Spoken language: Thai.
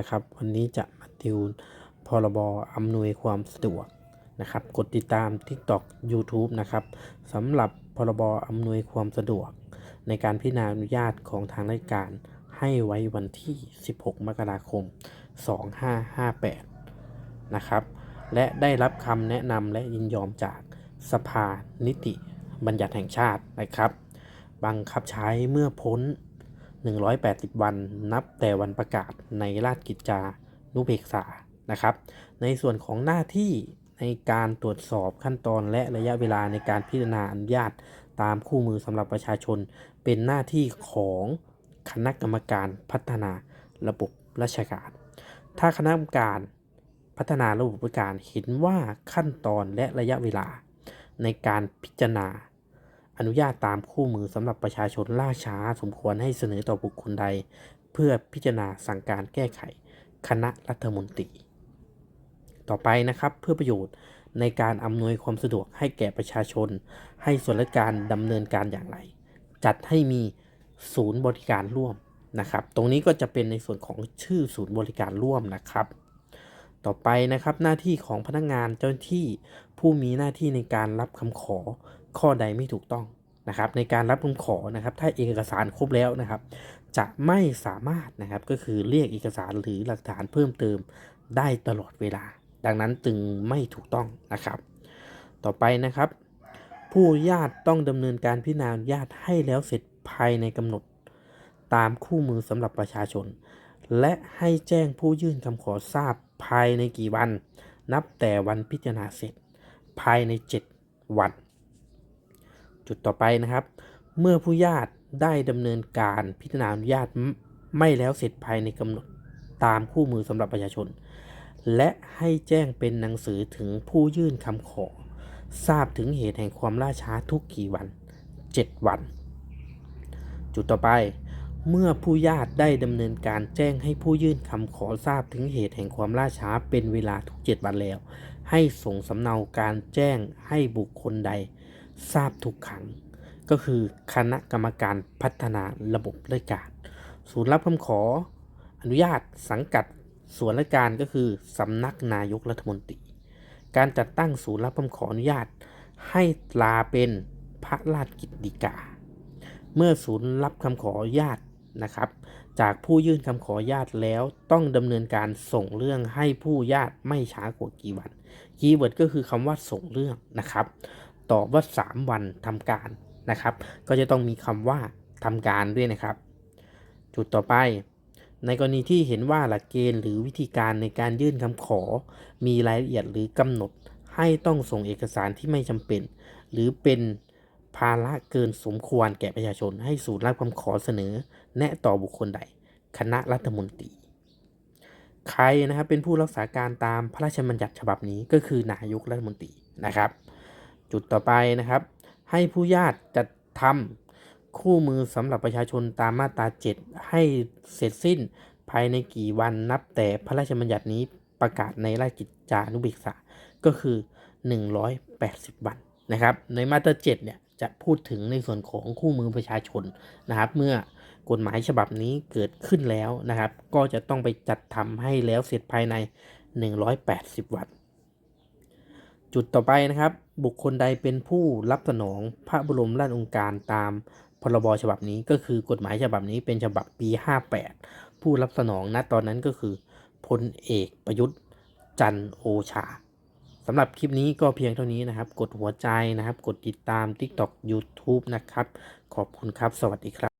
นะครับวันนี้จะมาติวพรบอำนวยความสะดวกนะครับ กดติดตาม TikTok YouTube นะครับสำหรับพรบอำนวยความสะดวก ในการพิจารณาอนุญาตของทางราชการให้ไว้วันที่ 16 มกราคม 2558 นะครับ และได้รับคำแนะนำและยินยอมจากสภานิติบัญญัติแห่งชาตินะครับ บังคับใช้เมื่อพ้น 180 วันนับแต่วันประกาศในราชกิจจานุเบกษานะครับ ในส่วนของหน้าที่ในการตรวจสอบขั้นตอนและระยะเวลาในการพิจารณาอนุญาตตามคู่มือสำหรับประชาชน เป็นหน้าที่ของคณะกรรมการพัฒนาระบบราชการ ถ้าคณะกรรมการพัฒนาระบบราชการเห็นว่าขั้นตอนและระยะเวลาในการพิจารณา อนุญาตตามคู่มือสำหรับประชาชนล่าช้าสมควรให้เสนอต่อบุคคลใด เพื่อพิจารณาสั่งการแก้ไข คณะรัฐมนตรี ต่อไปนะครับเพื่อประโยชน์ในการอำนวยความสะดวกให้แก่ประชาชน ให้ส่วนราชการดำเนินการอย่างไร จัดให้มีศูนย์บริการร่วมนะครับ ตรงนี้ก็จะเป็นในส่วนของชื่อศูนย์บริการร่วมนะครับ ต่อไปนะครับหน้าที่ของพนักงานเจ้าหน้าที่ผู้มีหน้าที่ในการรับคำขอข้อใดไม่ถูกต้อง นะครับในการรับคำขอนะครับถ้าเอกสารครบแล้วนะครับ จะไม่สามารถนะครับก็คือเรียกเอกสารหรือหลักฐานเพิ่มเติมได้ตลอดเวลา ดังนั้นจึงไม่ถูกต้องนะครับ ต่อไปนะครับ ผู้ญาติต้องดำเนินการพิจารณาอนุญาตให้แล้วเสร็จภายในกำหนด ตามคู่มือสำหรับประชาชน และให้แจ้งผู้ยื่นคำขอทราบภายในกี่วัน นับแต่วันพิจารณาเสร็จ ภายใน 7 วัน จุดต่อไปนะครับ เมื่อผู้ญาติได้ดำเนินการพิจารณาอนุญาตไม่ไม่แล้วเสร็จภายในกำหนดตามคู่มือสำหรับประชาชน และให้แจ้งเป็นหนังสือถึงผู้ยื่นคำขอ ทราบถึงเหตุแห่งความล่าช้าทุกกี่วัน 7 วัน จุดต่อไป เมื่อผู้ญาติได้ดำเนินการแจ้งให้ผู้ยื่นคำขอทราบถึงเหตุแห่งความล่าช้าเป็นเวลาทุก 7 วันแล้ว ให้ส่งสำเนาการแจ้งให้บุคคลใด ทราบทุกครั้ง ก็คือคณะกรรมการพัฒนาระบบราชการศูนย์รับคำขอ อนุญาตสังกัดส่วนราชการก็คือสำนักนายกรัฐมนตรี การจัดตั้งศูนย์รับคำขออนุญาต ให้ลาเป็นพระราชกิจฎีกา เมื่อศูนย์รับคำขออนุญาตนะครับ จากผู้ยื่นคำขออนุญาตแล้วต้องดำเนินการส่งเรื่องให้ผู้ญาติไม่ช้ากว่ากี่วัน คีย์เวิร์ดก็คือคำว่าส่งเรื่องนะครับ ตอบว่า 3 วันทำการนะครับ ก็จะต้องมีคำว่าทำการด้วยนะครับ จุดต่อไป ในกรณีที่เห็นว่าหลักเกณฑ์หรือวิธีการในการยื่นคำขอ มีรายละเอียดหรือกำหนดให้ต้องส่งเอกสารที่ไม่จำเป็น หรือเป็นภาระเกินสมควรแก่ประชาชน ให้ศูนย์รับคำขอเสนอ แนะต่อบุคคลใด คณะรัฐมนตรี ใครนะครับเป็นผู้รักษาการตามพระราชบัญญัติฉบับนี้ก็คือนายกรัฐมนตรีนะครับ จุดต่อไปนะครับ ให้ผู้ญาติจัดทำคู่มือสำหรับประชาชนตามมาตรา 7 ให้เสร็จสิ้นภายในกี่วันนับแต่พระราชบัญญัตินี้ประกาศในราชกิจจานุเบกษาก็คือ 180 วันนะครับ ในมาตรา 7 เนี่ยจะพูดถึงในส่วนของคู่มือประชาชนนะครับ เมื่อกฎหมายฉบับนี้เกิดขึ้นแล้วนะครับ ก็จะต้องไปจัดทำให้แล้วเสร็จภายใน 180 วัน จุดต่อไปนะครับ บุคคลใดเป็นผู้รับสนองพระบรมราชองการตามพรบฉบับนี้ก็คือกฎหมายฉบับนี้เป็นฉบับปี 58 ผู้รับสนองณตอนนั้นก็คือพลเอกประยุทธ์จันโอชาสำหรับคลิปนี้ก็เพียงเท่านี้นะครับ กดหัวใจนะครับ กดติดตาม TikTok YouTube นะครับ ขอบคุณครับ สวัสดีครับ